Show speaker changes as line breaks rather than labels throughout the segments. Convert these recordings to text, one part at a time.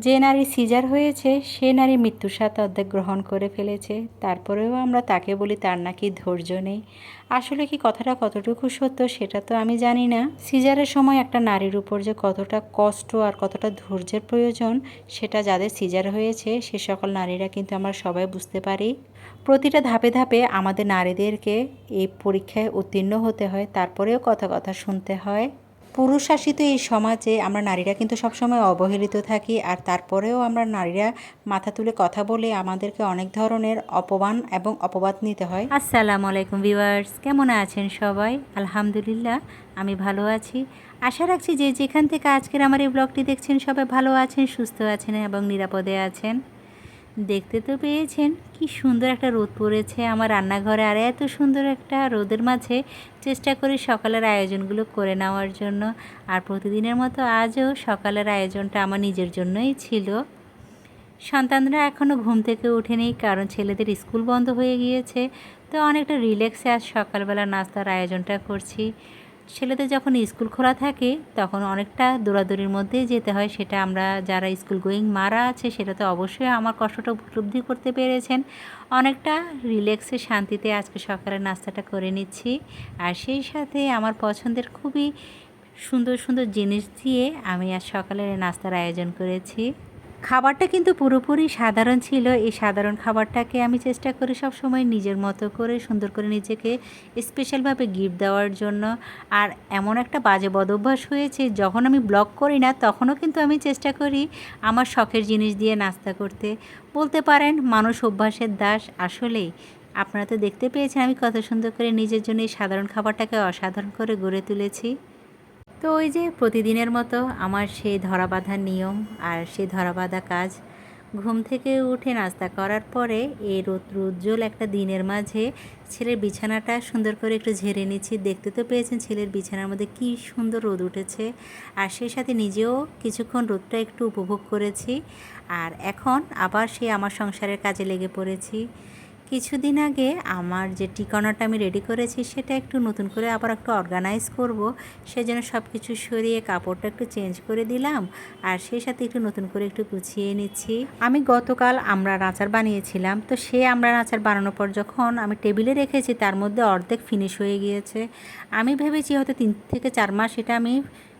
যে নারী সিজার হয়েছে, সে নারী মৃত্যুর সাথে অর্ধেক গ্রহণ করে ফেলেছে। তারপরেও আমরা তাকে বলি, তার নাকি ধৈর্য নেই। আসলে কি কথাটা কতটুকু সত্য সেটা তো আমি জানি না। সিজারের সময় একটা নারীর উপর যে কতটা কষ্ট আর কতটা ধৈর্যের প্রয়োজন, সেটা যাদের সিজার হয়েছে, সে সকল নারীরা কিন্তু আমরা সবাই বুঝতে পারি। প্রতিটা ধাপে ধাপে আমাদের নারীদেরকে এই পরীক্ষায় উত্তীর্ণ হতে হয়, তারপরেও কথা কথা শুনতে হয়। পুরুষ শাসিত এই সমাজে আমরা নারীরা কিন্তু সবসময় অবহেলিত থাকি, আর তারপরেও আমরা নারীরা মাথা তুলে কথা বলে আমাদেরকে অনেক ধরনের অপমান এবং অপবাদ নিতে হয়। আসসালামু আলাইকুম ভিউয়ার্স, কেমন আছেন সবাই? আলহামদুলিল্লাহ, আমি ভালো আছি। আশা রাখছি যে যেখান থেকে আজকের আমার এই ব্লগটি দেখছেন সবাই ভালো আছেন, সুস্থ আছেন এবং নিরাপদে আছেন। দেখতে তো পেয়েছেন, কি সুন্দর একটা রোদ পড়েছে। আমার রান্নাঘরে আর এত সুন্দর একটা রোদের মাঝে চেষ্টা করি সকালের আয়োজনগুলো করে নেওয়ার জন্য। আর প্রতিদিনের মতো আজও সকালের আয়োজনটা আমার নিজের জন্যই ছিল। সন্তানরা এখনও ঘুম থেকে ওঠেনি, কারণ ছেলেদের স্কুল বন্ধ হয়ে গিয়েছে। তো অনেকটা রিল্যাক্সে আজ সকালবেলা নাস্তার আয়োজনটা করছি। ছেলেদের যখন স্কুল খোলা থাকে, তখন অনেকটা দৌড়াদৌড়ির মধ্যেই যেতে হয়। সেটা আমরা যারা স্কুল গোয়িং মারা আছে সেটা তো অবশ্যই আমার কষ্টটা উপলব্ধি করতে পেরেছেন। অনেকটা রিল্যাক্সে শান্তিতে আজকে সকালে নাস্তাটা করে নিচ্ছি। আর সেই সাথে আমার পছন্দের খুবই সুন্দর সুন্দর জিনিস দিয়ে আমি আজ সকালের নাস্তার আয়োজন করেছি। খাবারটা কিন্তু পুরোপুরি সাধারণ ছিল। এই সাধারণ খাবারটাকে আমি চেষ্টা করি সব সময় নিজের মতো করে, সুন্দর করে নিজেকে স্পেশালভাবে গিফট দেওয়ার জন্য। আর এমন একটা বাজে বদভ্যাস হয়েছে, যখন আমি ব্লগ করি না, তখনও কিন্তু আমি চেষ্টা করি আমার শখের জিনিস দিয়ে নাস্তা করতে। বলতে পারেন, মানুষ অভ্যাসের দাস আসলেই। আপনারা তো দেখতে পেয়েছেন আমি কত সুন্দর করে নিজের জন্য এই সাধারণ খাবারটাকে অসাধারণ করে গড়ে তুলেছি। তো ওই যে প্রতিদিনের মতো আমার সেই ধরাবাঁধা নিয়ম আর সেই ধরাবাঁধা কাজ, ঘুম থেকে উঠে নাস্তা করার পরে এই রৌদ্র উজ্জ্বল একটা দিনের মাঝে ছেলের বিছানাটা সুন্দর করে একটু ঝেড়ে নিচ্ছি। দেখতে তো পেয়েছেন ছেলের বিছানার মধ্যে কি সুন্দর রোদ উঠেছে। আর সেই সাথে নিজেও কিছুক্ষণ রোদটা একটু উপভোগ করেছি। আর এখন আবার সে আমার সংসারের কাজে লেগে পড়েছি। কিছুদিন আগে আমার যে ঠিকানাটা আমি রেডি করেছি, সেটা একটু নতুন করে আবার একটু অর্গানাইজ করব। সেজন্য সব কিছু সরিয়ে কাপড়টা একটু চেঞ্জ করে দিলাম। আর সেই সাথে একটু নতুন করে একটু গুছিয়ে নিচ্ছি। আমি গতকাল আমরা আচার বানিয়েছিলাম। তো সে আমরা আচার বানানোর পর যখন আমি টেবিলে রেখেছি, তার মধ্যে অর্ধেক ফিনিশ হয়ে গিয়েছে। আমি ভেবেছি হয়তো তিন থেকে চার মাস এটা আমি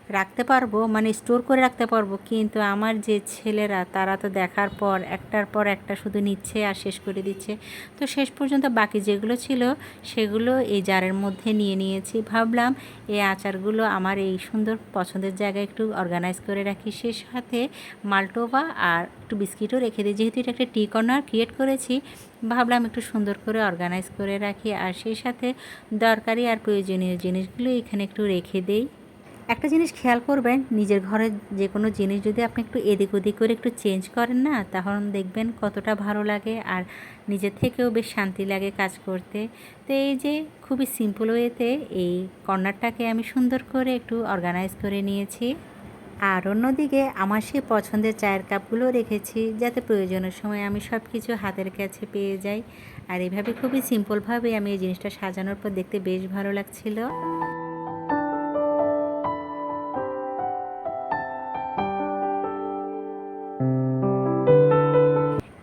রাখতে পারব মানে স্টোর করে রাখতে পারব, কিন্তু আমার যে ছেলেরা, তারা তো দেখার পর, একটার পর একটা শুধু নিচ্ছে আর শেষ করে দিচ্ছে। তো শেষ পর্যন্ত বাকি যেগুলো ছিল, সেগুলো এই জারের মধ্যে নিয়ে নিয়েছি। ভাবলাম এই আচারগুলো আমার এই সুন্দর পছন্দের জায়গায় একটু অর্গানাইজ করে রাখি। সে সাথে মাল্টোবা আর একটু বিস্কিটও রেখে দিই। যেহেতু এটা একটা টি কর্নার ক্রিয়েট করেছি, ভাবলাম একটু সুন্দর করে অর্গানাইজ করে রাখি। আর সেই সাথে দরকারি আর প্রয়োজনীয় জিনিসগুলো এখানে একটু রেখে দেই। একটা জিনিস খেয়াল করবেন, নিজের ঘরের যে কোনো জিনিস যদি আপনি একটু এদিক ওদিক করে একটু চেঞ্জ করেন না, তখন দেখবেন কতটা ভালো লাগে আর নিজের থেকেও বেশ শান্তি লাগে কাজ করতে। তো এই যে খুবই সিম্পল ওয়েতে এই কর্নারটাকে আমি সুন্দর করে একটু অর্গানাইজ করে নিয়েছি। আর অন্যদিকে আমার সেই পছন্দের চায়ের কাপগুলো রেখেছি, যাতে প্রয়োজনের সময় আমি সব কিছু হাতের কাছে পেয়ে যাই। আর এভাবে খুবই সিম্পলভাবে আমি এই জিনিসটা সাজানোর পর দেখতে বেশ ভালো লাগছিল।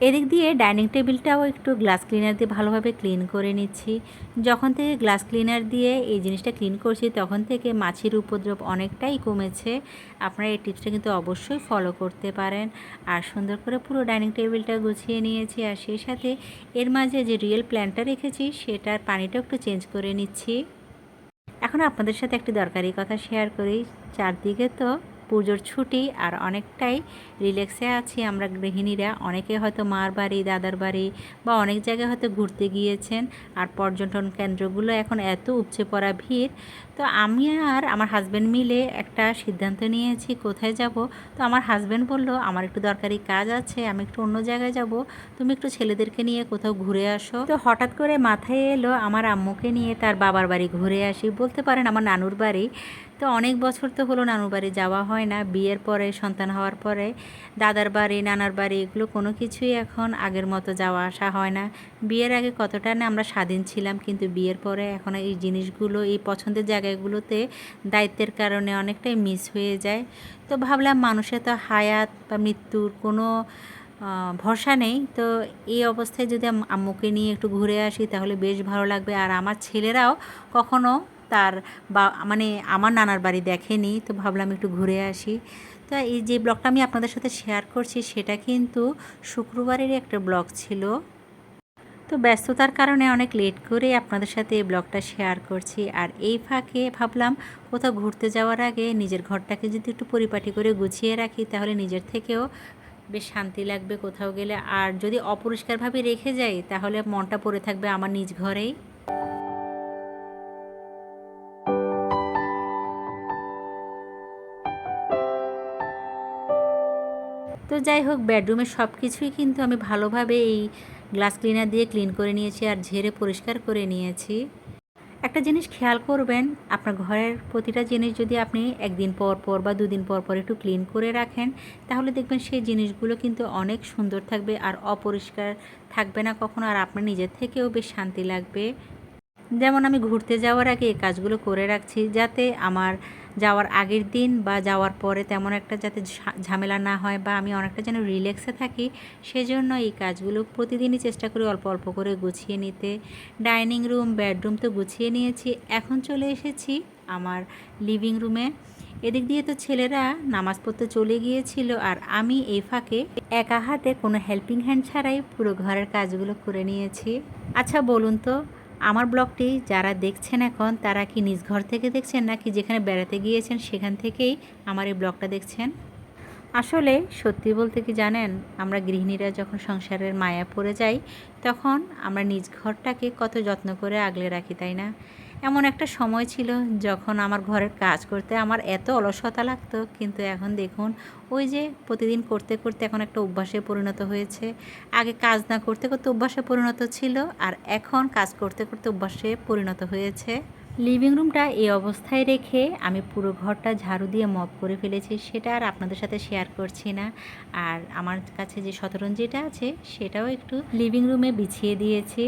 এদিক দিয়ে ডাইনিং টেবিলটাও একটু গ্লাস ক্লিনার দিয়ে ভালোভাবে ক্লিন করে নিচ্ছি। যখন থেকে গ্লাস ক্লিনার দিয়ে এই জিনিসটা ক্লিন করছি, তখন থেকে মাছির উপদ্রব অনেকটাই কমেছে। আপনারা এই টিপসটা কিন্তু অবশ্যই ফলো করতে পারেন। আর সুন্দর করে পুরো ডাইনিং টেবিলটা গুছিয়ে নিয়েছি। আর সেই সাথে এর মাঝে যে রিয়েল প্ল্যানটা রেখেছি, সেটার পানিটাও একটু চেঞ্জ করে নিচ্ছি। এখন আপনাদের সাথে একটি দরকারি কথা শেয়ার করি। চারদিকে তো পুজোর ছুটি আর অনেকটাই রিল্যাক্সে আছি আমরা গৃহিণীরা। অনেকে হয়তো মার বাড়ি, দাদার বাড়ি বা অনেক জায়গায় হয়তো ঘুরতে গিয়েছেন আর পর্যটন কেন্দ্রগুলো এখন এত উপচে পড়া ভিড়। তো আমি আর আমার হাজব্যান্ড মিলে একটা সিদ্ধান্ত নিয়েছি, কোথায় যাব? তো আমার হাজব্যান্ড বলল, আমার একটু দরকারি কাজ আছে, আমি একটু অন্য জায়গায় যাব। তুমি একটু ছেলেদেরকে নিয়ে কোথাও ঘুরে আসো। তো হঠাৎ করে মাথায় এলো আমার আম্মুকে নিয়ে তার বাবার বাড়ি ঘুরে আসি। বলতে পারেন আমার নানুর বাড়ি। তো অনেক বছর তো হলো নানুর বাড়ি যাওয়া হয় না। বিয়ের পরে, সন্তান হওয়ার পরে, দাদার বাড়ি, নানার বাড়ি, এগুলো কোনো কিছুই এখন আগের মতো যাওয়া আসা হয় না। বিয়ের আগে কতটা না আমরা স্বাধীন ছিলাম, কিন্তু বিয়ের পরে এখন এই জিনিসগুলো, এই পছন্দের জায়গাগুলোতে দায়িত্বের কারণে অনেকটাই মিস হয়ে যায়। তো ভাবলাম মানুষের তো হায়াত বা মৃত্যুর কোনো ভরসা নেই। তো এই অবস্থায় যদি আম্মুকে নিয়ে একটু ঘুরে আসি, তাহলে বেশ ভালো লাগবে। আর আমার ছেলেরাও কখনো তার বা মানে আমার নানার বাড়ি দেখেনি, তো ভাবলাম একটু ঘুরে আসি। তো এই যে ব্লগটা আমি আপনাদের সাথে শেয়ার করছি, সেটা কিন্তু শুক্রবারেরই একটা ব্লগ ছিল। তো ব্যস্ততার কারণে অনেক লেট করে আপনাদের সাথে এই ব্লগটা শেয়ার করছি। আর এই ফাঁকে ভাবলাম কোথাও ঘুরতে যাওয়ার আগে নিজের ঘরটাকে যদি একটু পরিপাটি করে গুছিয়ে রাখি, তাহলে নিজের থেকেও বেশ শান্তি লাগবে কোথাও গেলে। আর যদি অপরিষ্কারভাবে রেখে যাই, তাহলে মনটা পড়ে থাকবে আমার নিজ ঘরেই। যাই হোক বেডরুমের সব কিছুই কিন্তু আমি ভালোভাবে এই গ্লাস ক্লিনার দিয়ে ক্লিন করে নিয়েছি আর ঝেড়ে পরিষ্কার করে নিয়েছি। একটা জিনিস খেয়াল করবেন, আপনার ঘরের প্রতিটা জিনিস যদি আপনি একদিন পর পর বা দুদিন পর পর একটু ক্লিন করে রাখেন, তাহলে দেখবেন সেই জিনিসগুলো কিন্তু অনেক সুন্দর থাকবে আর অপরিষ্কার থাকবে না কখনো আর আপনার নিজের থেকেও বেশ শান্তি লাগবে। যেমন আমি ঘুরতে যাওয়ার আগে এই কাজগুলো করে রাখছি, যাতে আমার যাওয়ার আগের দিন বা যাওয়ার পরে তেমন একটা যাতে ঝামেলা না হয় বা আমি অনেকটা যেন রিল্যাক্সে থাকি, সেজন্য এই কাজগুলো প্রতিদিনই চেষ্টা করি অল্প অল্প করে গুছিয়ে নিতে। ডাইনিং রুম, বেডরুম তো গুছিয়ে নিয়েছি। এখন চলে এসেছি আমার লিভিং রুমে এদিক দিয়ে তো ছেলেরা নামাজ পড়তে চলে গিয়েছিল আর আমি এই ফাঁকে একা হাতে কোনো হেল্পিং হ্যান্ড ছাড়াই পুরো ঘরের কাজগুলো করে নিয়েছি। আচ্ছা বলুন তো আমার ব্লগটি যারা দেখছেন এখন, তারা কি নিজ ঘর থেকে দেখছেন নাকি যেখানে বেড়াতে গিয়েছেন সেখান থেকেই আমার এই ব্লগটা দেখছেন? আসলে সত্যি বলতে কি জানেন, আমরা গৃহিণীরা যখন সংসারের মায়া পড়ে যাই, তখন আমরা নিজ ঘরটাকে কত যত্ন করে আগলে রাখি, তাই না? এমন একটা সময় ছিল যখন আমার ঘরের কাজ করতে আমার এত অলসতা লাগতো, কিন্তু এখন দেখুন, ওই যে প্রতিদিন করতে করতে এখন একটা অভ্যাসে পরিণত হয়েছে। আগে কাজ না করতে করতে অভ্যাসে পরিণত ছিল, আর এখন কাজ করতে করতে অভ্যাসে পরিণত হয়েছে। লিভিং রুমটা এই অবস্থায় রেখে আমি পুরো ঘরটা ঝাড়ু দিয়ে মপ করে ফেলেছি, সেটা আর আপনাদের সাথে শেয়ার করছি না। আর আমার কাছে যে শতরঞ্জিটা আছে, সেটাও একটু লিভিং রুমে বিছিয়ে দিয়েছি।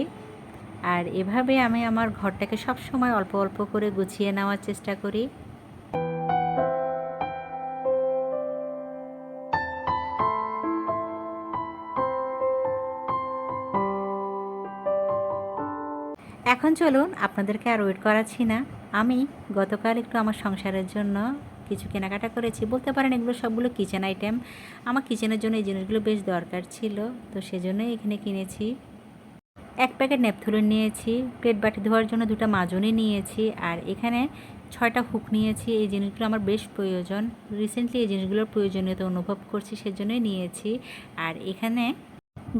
আর এভাবে আমি আমার ঘরটাকে সব সময় অল্প অল্প করে গুছিয়ে নেওয়ার চেষ্টা করি। এখন চলুন আপনাদেরকে আর ওয়েট করাচ্ছি না। আমি গতকাল একটু আমার সংসারের জন্য কিছু কেনাকাটা করেছি। বলতে পারেন এগুলো সবগুলো কিচেন আইটেম আমার কিচেনের জন্য এই জিনিসগুলো বেশ দরকার ছিল, তো সেজন্যই এখানে কিনেছি। এক প্যাকেট ন্যাপথলিন নিয়েছি প্লেট বাটি ধোয়ার জন্য দুটা মাজনে নিয়েছি, আর এখানে ছয়টা হুক নিয়েছি। এই জিনিসগুলো আমার বেশ প্রয়োজন। রিসেন্টলি এই জিনিসগুলোর প্রয়োজনীয়তা অনুভব করছি, সেজন্যই নিয়েছি। আর এখানে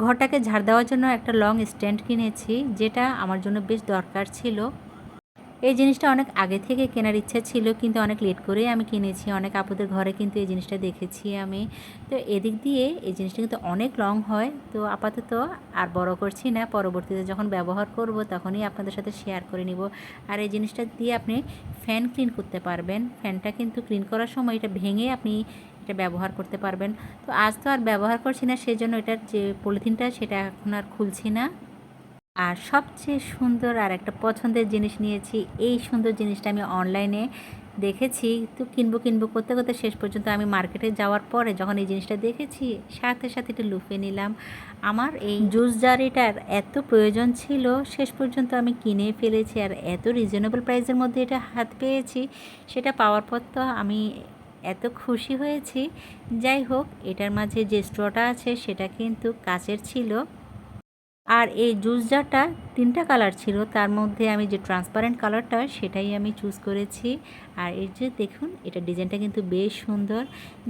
ঘরটাকে ঝাড় দেওয়ার জন্য একটা লং স্ট্যান্ড কিনেছি, যেটা আমার জন্য বেশ দরকার ছিল। এই জিনিসটা অনেক আগে থেকে কেনার ইচ্ছা ছিল, কিন্তু অনেক লেট করেই আমি কিনেছি। অনেক আপুদের ঘরে কিন্তু এই জিনিসটা দেখেছি আমি। তো এদিক দিয়ে এই জিনিসটা কিন্তু অনেক লং হয়। তো আপাতত আর বড় করছি না। পরবর্তীতে যখন ব্যবহার করব, তখনই আপনাদের সাথে শেয়ার করে নিব। আর এই জিনিসটা দিয়ে আপনি ফ্যান ক্লিন করতে পারবেন। ফ্যানটা কিন্তু ক্লিন করার সময় এটা ভেঙে আপনি এটা ব্যবহার করতে পারবেন। তো আজ তো আর ব্যবহার করছি না, সেজন্য এটার যে পলিথিনটা সেটা এখন আর খুলছি না। আর সবচেয়ে সুন্দর আর একটা পছন্দের জিনিস নিয়েছি, এই সুন্দর জিনিসটা আমি অনলাইনে দেখেছি। তো কিনবো কিনবো করতে করতে শেষ পর্যন্ত আমি মার্কেটে যাওয়ার পরে যখন এই জিনিসটা দেখেছি, সাথে সাথে একটু লুফে নিলাম। আমার এই জুস জারিটার এত প্রয়োজন ছিল, শেষ পর্যন্ত আমি কিনে ফেলেছি আর এত রিজনেবল প্রাইসের মধ্যে এটা হাত পেয়েছি, সেটা পাওয়ার পর তো আমি এত খুশি হয়েছি। যাই হোক, এটার মাঝে যে স্ট্রটা আছে, সেটা কিন্তু কাচের ছিল। আর এই জুস জারটা তিনটা কালার ছিল। তার মধ্যে আমি যে ট্রান্সপারেন্ট কালারটা, সেটাই আমি চুজ করেছি। আর এর যে দেখুন, এটা ডিজাইনটা কিন্তু বেশ সুন্দর।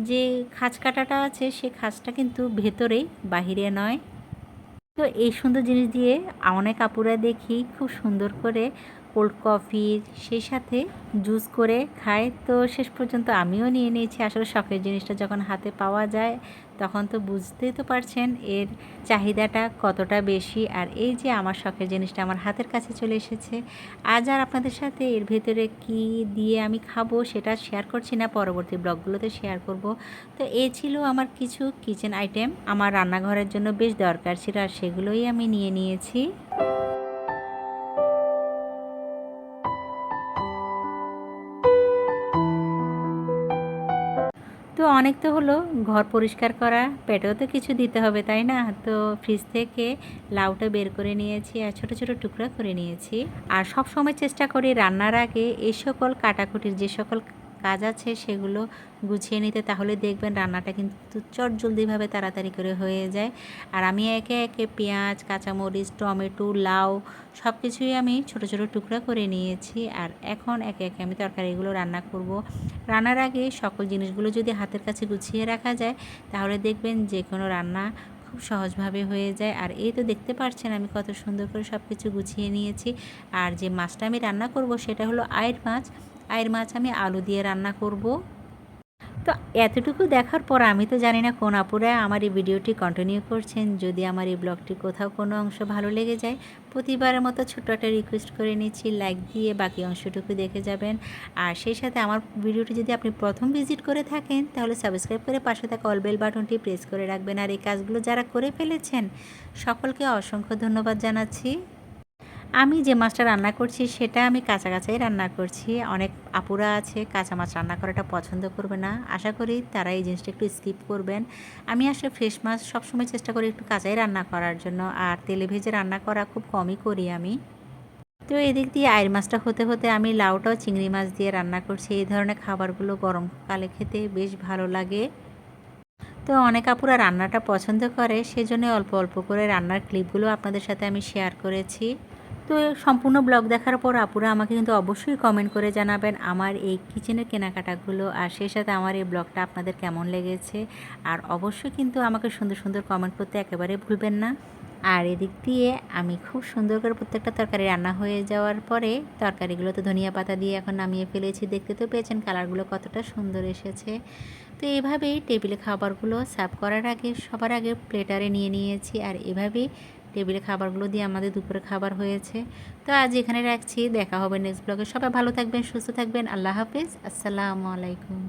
যে খাঁচ কাটাটা আছে, সে খাঁচটা কিন্তু ভেতরেই, বাহিরে নয়। তো এই সুন্দর জিনিস দিয়ে অনেক আপুরা দেখি, খুব সুন্দর করে। কোল্ড কফি, সেই সাথে জুস করে খায় তো শেষ পর্যন্ত আমিও নিয়ে নিয়েছি। আসলে শখের জিনিসটা যখন হাতে পাওয়া যায়, তখন তো বুঝতেই তো পারছেন এর চাহিদাটা কতটা বেশি। আর এই যে আমার শখের জিনিসটা আমার হাতের কাছে চলে এসেছে, আজ আর আপনাদের সাথে এর ভেতরে কি দিয়ে আমি খাব সেটা শেয়ার করছি না, পরবর্তী ব্লগগুলোতে শেয়ার করব। তো এ ছিল আমার কিছু কিচেন আইটেম আমার রান্নাঘরের জন্য বেশ দরকার ছিল আর সেগুলোই আমি নিয়ে নিয়েছি। তো অনেক তো হলো, ঘর পরিষ্কার করা, পেটেও তো কিছু দিতে হবে, তাই না? তো ফ্রিজ থেকে লাউটা বের করে নিয়েছি আর ছোটো ছোটো টুকরা করে নিয়েছি। আর সব সময় চেষ্টা করি রান্নার আগে এই সকল কাটাকুটির যে সকল কাজ আছে সেগুলো গুছিয়ে নিতে তাহলে দেখবেন রান্নাটা কিন্তু চট জলদিভাবে তাড়াতাড়ি করে হয়ে যায়। আর আমি একে একে পেঁয়াজ, কাঁচামরিচ, টমেটো, লাউ সব কিছুই আমি ছোট ছোট টুকরা করে নিয়েছি। আর এখন একে একে আমি তরকারিগুলো রান্না করব। রান্নার আগে সকল জিনিসগুলো যদি হাতের কাছে গুছিয়ে রাখা যায়, তাহলে দেখবেন যে কোনো রান্না খুব সহজভাবে হয়ে যায়। আর এই তো দেখতে পাচ্ছেন আমি কত সুন্দর করে সব কিছু গুছিয়ে নিয়েছি। আর যে মাছটা আমি রান্না করব সেটা হলো আয়ের মাছ। আয়ের মাছ আমি আলু দিয়ে রান্না করব। তো এতটুকু দেখার পর আমি তো জানি না কোন আপুরা আমার এই ভিডিওটি কন্টিনিউ করছেন। যদি আমার এই ব্লগটি কোথাও কোনো অংশ ভালো লেগে যায়, প্রতিবারের মতো ছোট্ট একটা রিকোয়েস্ট করে নিচ্ছি লাইক দিয়ে বাকি অংশটুকু দেখে যাবেন। আর সেই সাথে আমার ভিডিওটি যদি আপনি প্রথম ভিজিট করে থাকেন, তাহলে সাবস্ক্রাইব করে পাশে থাকা অল বেল বাটনটি প্রেস করে রাখবেন। আর এই কাজগুলো যারা করে ফেলেছেন, সকলকে অসংখ্য ধন্যবাদ জানাচ্ছি। আমি যে মাছটা রান্না করছি, সেটা আমি কাঁচা কাঁচাই রান্না করছি। অনেক আপুরা আছে কাঁচা মাছ রান্না করাটা পছন্দ করবে না। আশা করি তারা এই জিনিসটা একটু স্কিপ করবেন। আমি আসলে ফ্রেশ মাছ সবসময় চেষ্টা করি একটু কাঁচাই রান্না করার জন্য। আর তেলে ভেজে রান্না করা খুব কমই করি আমি। তো এদিক দিয়ে আয়ের মাছটা হতে হতে আমি লাউটাও চিংড়ি মাছ দিয়ে রান্না করছি। এই ধরনের খাবারগুলো গরমকালে খেতে বেশ ভালো লাগে। তো অনেক আপুরা রান্নাটা পছন্দ করে সেজন্য অল্প অল্প করে রান্নার ক্লিপগুলো আপনাদের সাথে আমি শেয়ার করেছি। তো সম্পূর্ণ ব্লগ দেখার পর আপুরা আমাকে কিন্তু অবশ্যই কমেন্ট করে জানাবেন আমার এই কিচেনের কেনাকাটাগুলো আর সেই সাথে আমার এই ব্লগটা আপনাদের কেমন লেগেছে। আর অবশ্যই কিন্তু আমাকে সুন্দর সুন্দর কমেন্ট করতে একেবারে ভুলবেন না। আর এদিক দিয়ে আমি খুব সুন্দর করে প্রত্যেকটা তরকারি রান্না হয়ে যাওয়ার পরে তরকারিগুলো তো ধনিয়া পাতা দিয়ে এখন নামিয়ে ফেলেছি। দেখতে তো পেয়েছেন কালারগুলো কতটা সুন্দর এসেছে। তো এইভাবেই টেবিলে খাবারগুলো সার্ভ করার আগে সবার আগে প্লেটারে নিয়ে নিয়েছি। আর এভাবেই টেবিলে খাবারগুলো দিয়ে আমাদের দুপুরে খাবার হয়েছে। তো আজ এখানে রাখছি। দেখা হবে নেক্সট ব্লগে সবাই ভালো থাকবেন, সুস্থ থাকবেন। আল্লাহ হাফিজ। আসসালামু আলাইকুম।